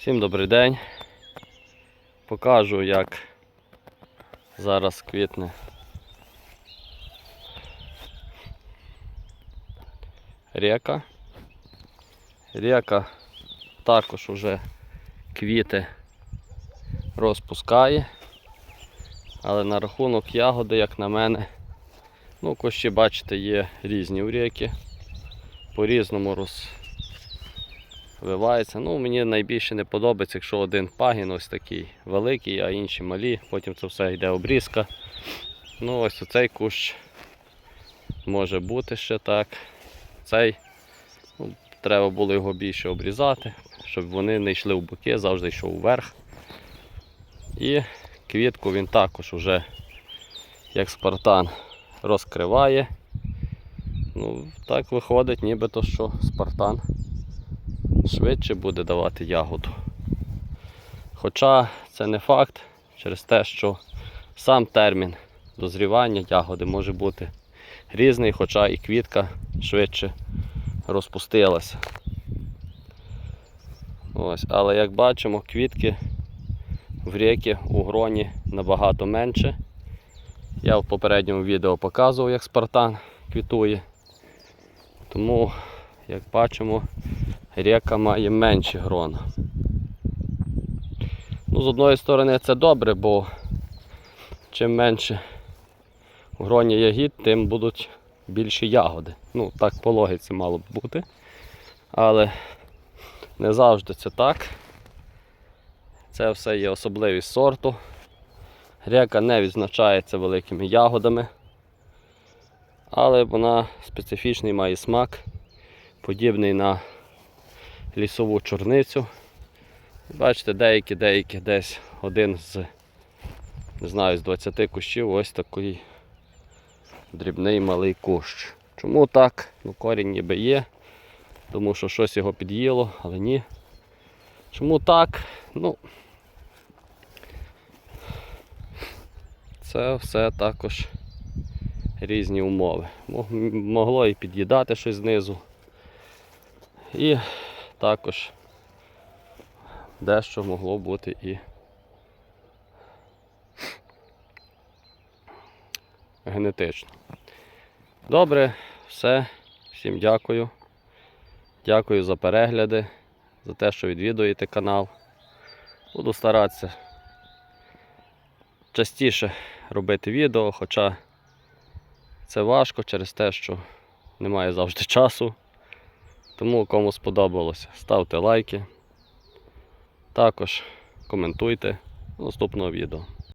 Всім добрий день. Покажу, як зараз квітне река. Река також уже квіти розпускає. Але на рахунок ягоди, як на мене, ну, кущі, бачите, є різні у ріки. По-різному розвивається. Ну, мені найбільше не подобається, якщо один пагін ось такий великий, а інші малі. Потім це все йде обрізка. Ну, ось оцей кущ може бути ще так. Цей ну, треба було його більше обрізати, щоб вони не йшли в боки, завжди йшов вверх. І квітку він також уже, як спартан, розкриває. Ну, так виходить, нібито що спартан швидше буде давати ягоду. Хоча це не факт через те, що сам термін дозрівання ягоди може бути різний, хоча і квітка швидше розпустилася. Ось, але як бачимо, квітки в ріки у гроні набагато менше. Я в попередньому відео показував, як спартан квітує. Тому, як бачимо, река має менші грона. Ну, з одної сторони це добре, бо чим менше в гроні ягід, тим будуть більші ягоди. Ну, так по логіці мало б бути. Але не завжди це так. Це все є особливість сорту. Река не відзначається великими ягодами, але вона специфічний має смак, подібний на лісову чорницю. Бачите, деякі, деякі десь один з, не знаю, з 20 кущів ось такий дрібний малий кущ. Чому так? Ну, корінь ніби є, тому що щось його під'їло, але ні. Чому так? Ну, це все також різні умови. Могло і під'їдати щось знизу. І також дещо могло бути і генетично. Добре, все. Всім дякую. Дякую за перегляди, за те, що відвідуєте канал. Буду старатися частіше робити відео, хоча це важко через те, що немає завжди часу. Тому кому сподобалося, ставте лайки. Також коментуйте наступного відео.